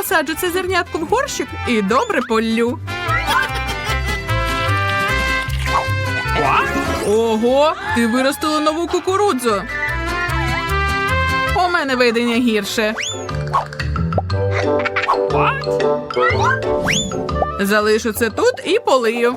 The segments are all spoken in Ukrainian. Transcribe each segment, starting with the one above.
Посаджу це зернятко в горщик і добре поллю. Ого, ти виростила нову кукурудзу. У мене видення гірше. Залишу це тут і полию.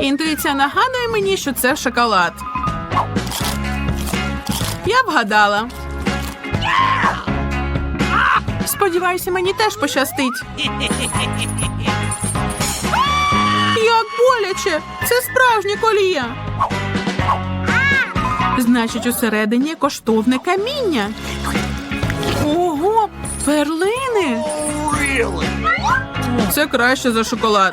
Інтуїція нагадує мені, що це шоколад. Я вгадала. Сподіваюся, мені теж пощастить. Як боляче! Це справжнє коліє. Значить, усередині коштовне каміння. Ого, перлини. Це краще за шоколад.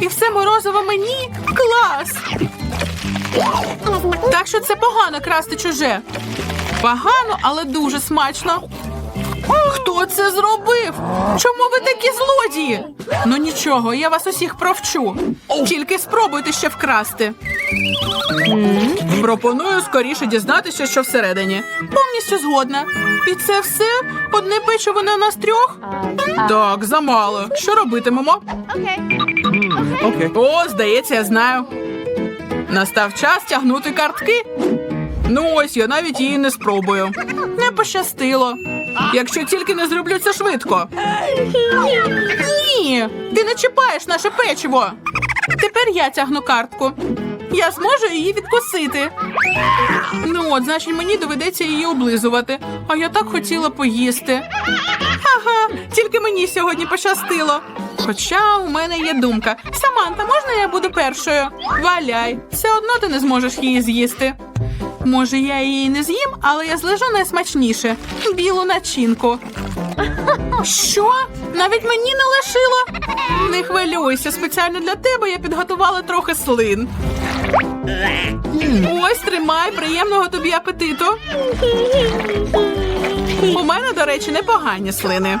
І все морозиво мені. Клас. Так що це погано красти чуже. Погано, але дуже смачно. Хто це зробив? Чому ви такі злодії? Ну нічого, я вас усіх провчу. Тільки спробуйте ще вкрасти. Пропоную скоріше дізнатися, що всередині. Повністю згодна. І це все? Одне печиво на нас трьох? Так, замало. Що робитимемо? Okay. О, здається, я знаю. Настав час тягнути картки. Ну ось я навіть її не спробую. Не пощастило. Якщо тільки не зроблю це швидко. Ні, ти не чіпаєш наше печиво. Тепер я тягну картку. Я зможу її відкусити. Ну от, значить, мені доведеться її облизувати. А я так хотіла поїсти. Ага, тільки мені сьогодні пощастило. Хоча у мене є думка. Саманта, можна я буду першою? Валяй, все одно ти не зможеш її з'їсти. Може, я її не з'їм, але я злежу найсмачніше білу начинку. Що? Навіть мені не лишило? Не хвилюйся, спеціально для тебе я підготувала трохи слин. Ось тримай, приємного тобі апетиту. У мене, до речі, непогані слини.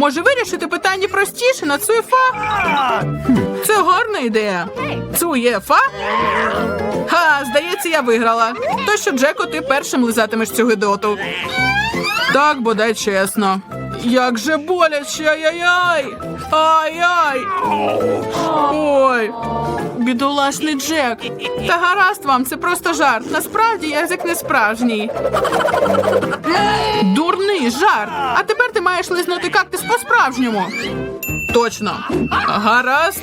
Може вирішити питання простіше на цуєфа? Це гарна ідея. Цуєфа? Ха, здається, я виграла. То що, Джеко, ти першим лизатимеш цю гидоту. Так, бодай чесно. Як же боляче, ай-яй-яй! Ай-яй! Ой, бідолашний Джек. Та гаразд вам, це просто жарт. Насправді язик не справжній. Дурний жарт. А тепер ти маєш лизнути кактус по-справжньому. Точно. Гаразд.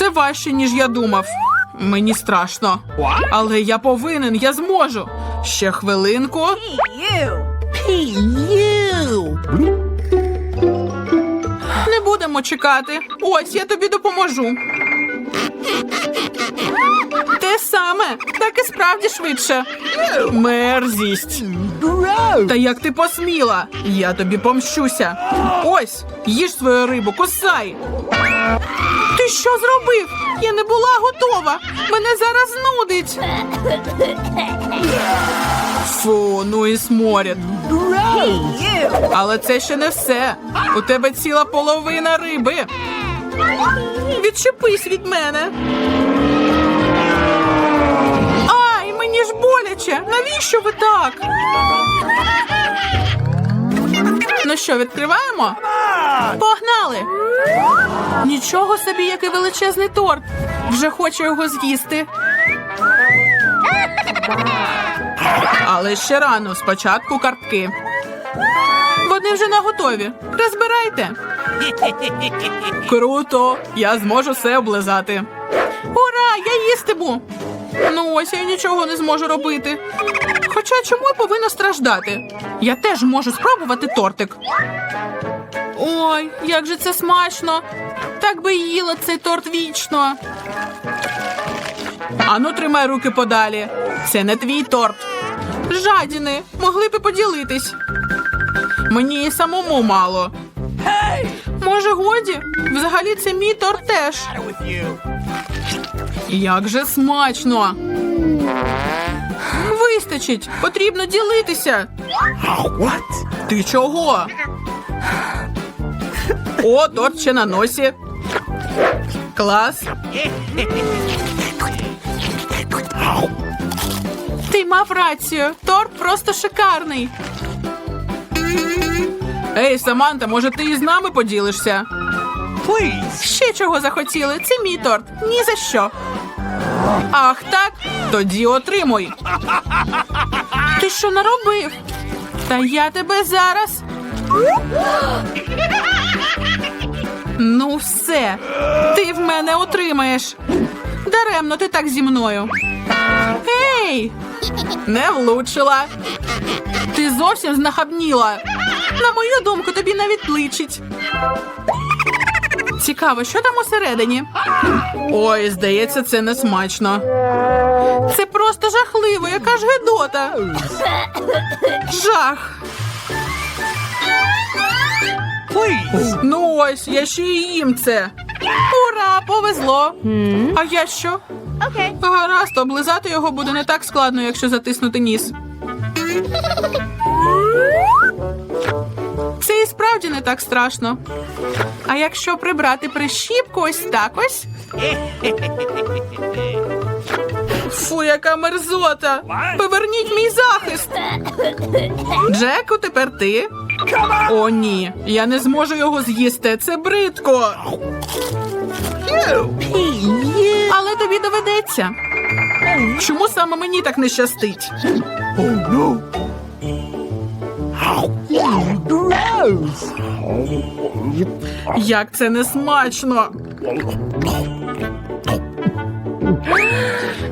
Це важче, ніж я думав. Мені страшно. Але я повинен, я зможу. Ще хвилинку. Не будемо чекати. Ось я тобі допоможу. Те саме, так і справді швидше. Мерзість. Та як ти посміла? Я тобі помщуся. Ось, їж свою рибу, кусай. Ти що зробив? Я не була готова. Мене зараз нудить. Фу, ну і сморід. Але це ще не все. У тебе ціла половина риби. Відчепись від мене. Ай, мені ж боляче. Навіщо ви так? Ну що, відкриваємо? Погнали! Нічого собі, який величезний торт. Вже хочу його з'їсти. Але ще рано, спочатку картки. Вони вже наготові. Розбирайте. Круто! Я зможу все облизати. Ура! Я їстиму! Ну ось я нічого не зможу робити. Хоча чому я повинна страждати? Я теж можу спробувати тортик. Ой, як же це смачно! Так би їла цей торт вічно. Ану, тримай руки подалі. Це не твій торт. Жадіни, могли б поділитись. Мені самому мало. Може, годі? Взагалі це мій торт теж. Як же смачно. Вистачить, потрібно ділитися. Ти чого? О, торт ще на носі. Клас. Ти мав рацію. Торт просто шикарний. Ей, Саманта, може ти із нами поділишся? Please. Ще чого захотіли? Це мій торт. Ні за що. Ах, так? Тоді отримуй. Ти що наробив? Та я тебе зараз. Ну, все. Ти в мене отримаєш. Даремно ти так зі мною. Ей! Не влучила. Ти зовсім знахабніла. На мою думку, тобі навіть личить. Цікаво, що там усередині? Ой, здається, це не смачно. Це просто жахливо, яка ж гидота. Жах. Ну ось, я ще й їм це. Ура, повезло. А я що? Okay. Гаразд, облизати його буде не так складно, якщо затиснути ніс. Це і справді не так страшно. А якщо прибрати прищіпку ось так ось. Фу, яка мерзота! Поверніть мій захист! Джеку, тепер ти. О, ні, я не зможу його з'їсти. Це бридко. Але тобі доведеться. Чому саме мені так не щастить? Як це не смачно.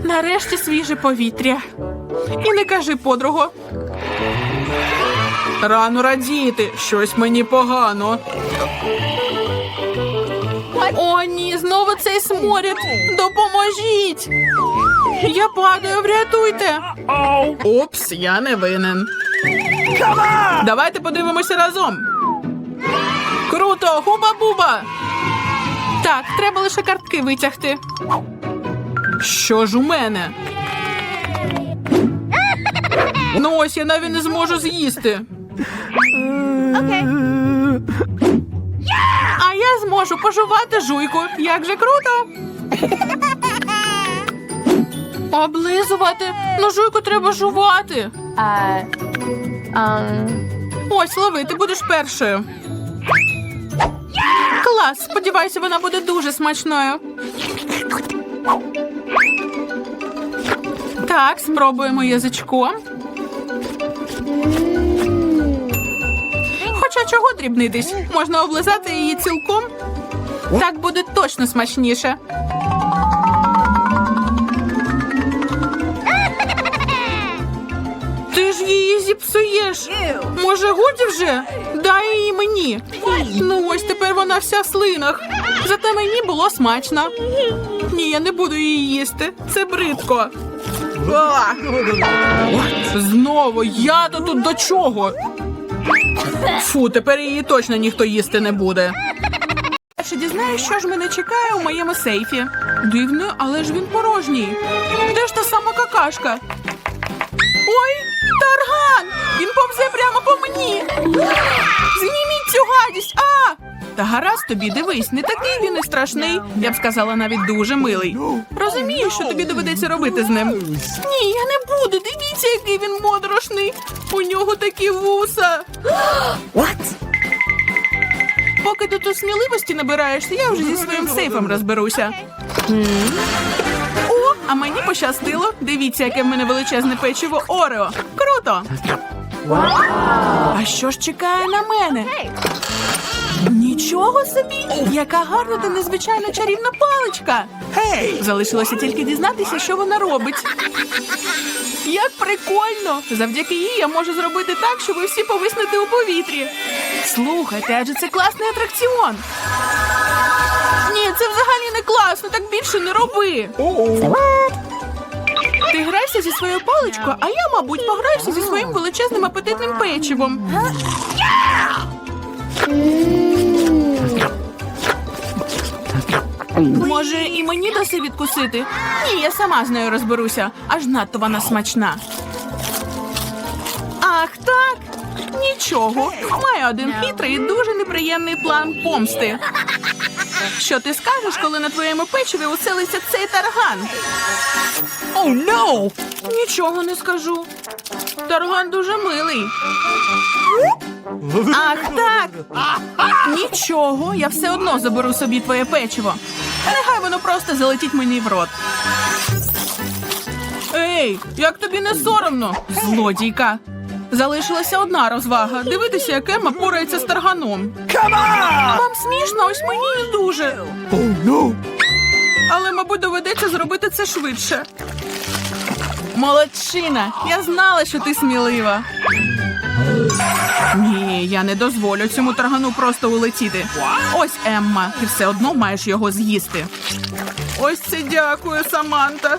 Нарешті свіже повітря. І не кажи, подруго. Рано радіти, щось мені погано. О, ні, знову цей сморід. Допоможіть. Я падаю, врятуйте. Упс, я не винен. Давайте подивимося разом. Круто, хуба-буба. Так, треба лише картки витягти. Що ж у мене? Ну ось я навіть не зможу з'їсти. Okay. А я зможу пожувати жуйку. Як же круто. Облизувати. Ну, жуйку треба жувати. Ось, лови, ти будеш першою. Клас, сподіваюся, вона буде дуже смачною. Так, спробуємо язичком. Хоча чого дрібнитись? Можна облизати її цілком. Так буде точно смачніше. Ж її зіпсуєш. Може, годі вже? Дай її мені. Ну ось тепер вона вся в слинах. Зате мені було смачно. Ні, я не буду її їсти. Це бридко. Знову я то тут до чого? Фу, тепер її точно ніхто їсти не буде. Ще дізнаюсь, що ж мене чекає у моєму сейфі. Дивно, але ж він порожній. Де ж та сама какашка? Ой, тарган! Він повзе прямо по мені. Зніміть цю гадість! А! Та гаразд тобі, дивись, не такий він і страшний. Я б сказала, навіть дуже милий. Розумію, що тобі доведеться робити з ним. Ні, я не буду. Дивіться, який він моторошний. У нього такі вуса. What? Поки ти тут сміливості набираєшся, я вже зі своїм сейфом розберуся. О, А мені пощастило. Дивіться, яке в мене величезне печиво Орео. Круто! А що ж чекає на мене? Нічого собі! Яка гарна та незвичайно чарівна паличка! Hey! Залишилося тільки дізнатися, що вона робить. Як прикольно! Завдяки їй я можу зробити так, що ви всі повиснете у повітрі. Слухайте, адже це класний атракціон. Ні, це взагалі не класно, так більше не роби. Ти грайся зі своєю паличкою, а я, мабуть, пограюся зі своїм величезним апетитним печивом. Може, і мені даси відкусити? Ні, я сама з нею розберуся. Аж надто вона смачна. Ах, так. Нічого. Маю один хитрий і дуже неприємний план помсти. Що ти скажеш, коли на твоєму печиві уселиться цей тарган? Oh no! Нічого не скажу. Тарган дуже милий. Ах, так. Нічого, я все одно заберу собі твоє печиво. Нехай воно просто залетить мені в рот. Ей, як тобі не соромно, злодійка. Залишилася одна розвага. Дивитися, як Емма порається з тарганом. Вам смішно, ось мені не дуже. Oh no! Але, мабуть, доведеться зробити це швидше. Молодчина! Я знала, що ти смілива. Ні, я не дозволю цьому таргану просто улетіти. Ось Емма, ти все одно маєш його з'їсти. Ось це дякую, Саманта.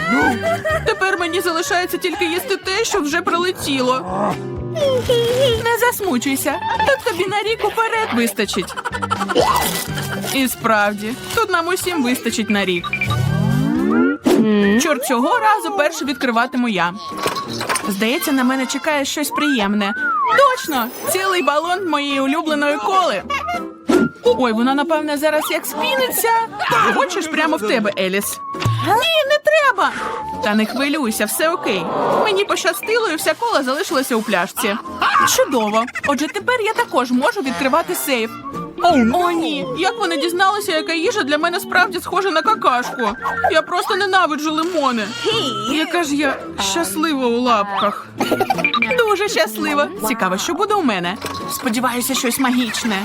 Тепер мені залишається тільки їсти те, що вже прилетіло. Не засмучуйся. Тут тобі на рік уперед вистачить. І справді, тут нам усім вистачить на рік. Чорт цього разу перше відкриватиму я. Здається, на мене чекає щось приємне. Точно! Цілий балон моєї улюбленої коли. Ой, вона, напевне, зараз як спіниться. Хочеш прямо в тебе, Еліс? Ні, не треба. Та не хвилюйся, все окей. Мені пощастило, і вся кола залишилася у пляшці. Чудово. Отже, тепер я також можу відкривати сейф. О, ні, як вони дізналися, яка їжа для мене справді схожа на какашку. Я просто ненавиджу лимони. Яка ж я щаслива у лапках. Дуже щаслива. Цікаво, що буде у мене. Сподіваюся, щось магічне.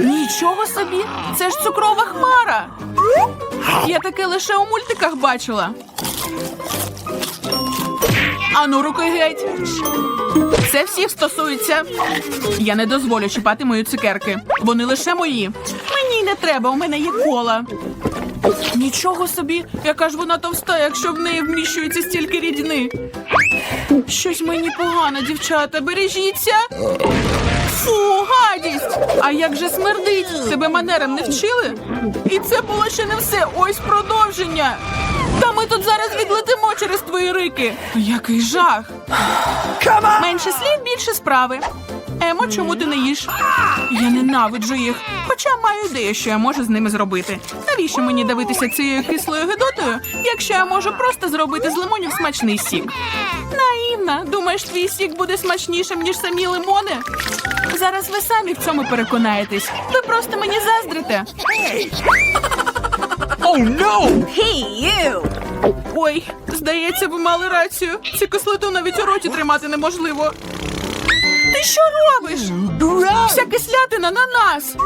Нічого собі, це ж цукрова хмара. Я таке лише у мультиках бачила. Ану, руки геть. Це всіх стосується. Я не дозволю чіпати мої цукерки. Вони лише мої. Мені не треба, у мене є кола. Нічого собі, яка ж вона товста, якщо в неї вміщується стільки рідини. Щось мені погано, дівчата, бережіться. Фу, гадість! А як же смердить? Тебе манерам не вчили? І це було ще не все. Ось продовження. Та ми тут зараз відлетимо через твої рики. Який жах! Менше слів, більше справи. Емо, чому ти не їш? Я ненавиджу їх. Хоча маю ідею, що я можу з ними зробити. Навіщо мені дивитися цією кислою гидотою, якщо я можу просто зробити з лимонів смачний сік? Наївна, думаєш, твій сік буде смачнішим, ніж самі лимони? Зараз ви самі в цьому переконаєтесь. Ви просто мені заздрите. Oh no! Ой, здається, ви мали рацію. Цю кислоту навіть у роті тримати неможливо. Ти що робиш? Вся кислятина на нас.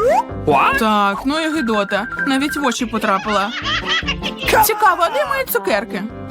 What? Так, ну і гидота. Навіть в очі потрапила. Цікаво, а де мої цукерки?